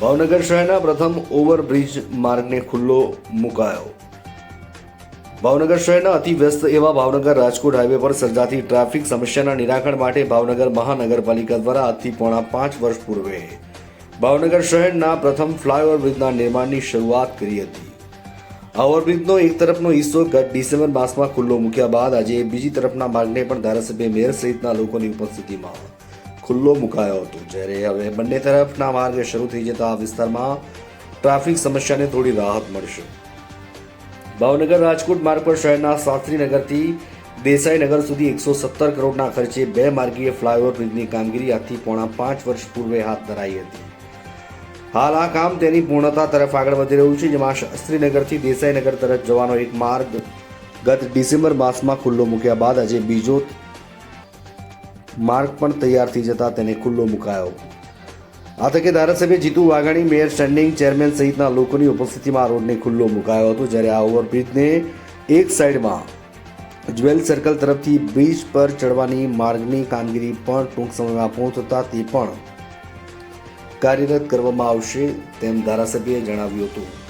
ભાવનગર શહેરના પ્રથમ ઓવરબ્રિજ માર્ગને ખુલ્લો મુકાયો. ભાવનગર શહેરના અતિ વ્યસ્ત એવા ભાવનગર રાજકોટ હાઈવે પર સર્જાતી ટ્રાફિક સમસ્યાના નિરાકરણ માટે ભાવનગર મહાનગરપાલિકા દ્વારા આજથી પોણા પાંચ વર્ષ પૂર્વે ભાવનગર શહેરના પ્રથમ ફ્લાયઓવર બ્રિજના નિર્માણની શરૂઆત કરી હતી. આ ઓવરબ્રિજનો એક તરફનો હિસ્સો ગત ડિસેમ્બર માસમાં ખુલ્લો મૂક્યા બાદ આજે બીજી તરફના માર્ગને પણ ધારાસભ્ય મેયર સહિતના લોકોની ઉપસ્થિતિમાં ખુલ્લો મુકાયો હતો, જ્યારે હવે બંને તરફના માર્ગ શરૂ થઈ જતા આ વિસ્તારમાં ટ્રાફિક સમસ્યાને થોડી રાહત મળશે. ભાવનગર રાજકોટ માર્ગ પર શહેરના શાસ્ત્રીનગરથી દેસાઈનગર સુધી એકસો સત્તર કરોડના ખર્ચે બે માર્ગીય ફ્લાયઓવર બ્રિજની કામગીરી આજથી પોણા પાંચ વર્ષ પૂર્વે હાથ ધરાઈ હતી. હાલ આ કામ તેની પૂર્ણતા તરફ આગળ વધી રહ્યું છે, જેમાં શાસ્ત્રીનગરથી દેસાઈનગર તરફ જવાનો એક માર્ગ ગત ડિસેમ્બર માસમાં ખુલ્લો મૂક્યા બાદ આજે બીજો માર્ગ પણ તૈયાર થઈ જતા તેને ખુલ્લો મુકાયો. આ તકે ધારાસભ્ય Jitu Vaghani, mayor standing chairman સહિતના લોકોની ઉપસ્થિતિમાં આ રોડને ખુલ્લો મુકાયો હતો, જ્યારે આ ઓવરબ્રિજને એક સાઈડમાં જ્વેલ સર્કલ તરફથી બ્રિજ પર ચડવાની માર્ગની કામગીરી પણ ટૂંક સમયમાં પૂર્ણ થતાં તે પણ કાર્યરત કરવામાં આવશે તેમ ધારાસભ્યએ જણાવ્યું હતું.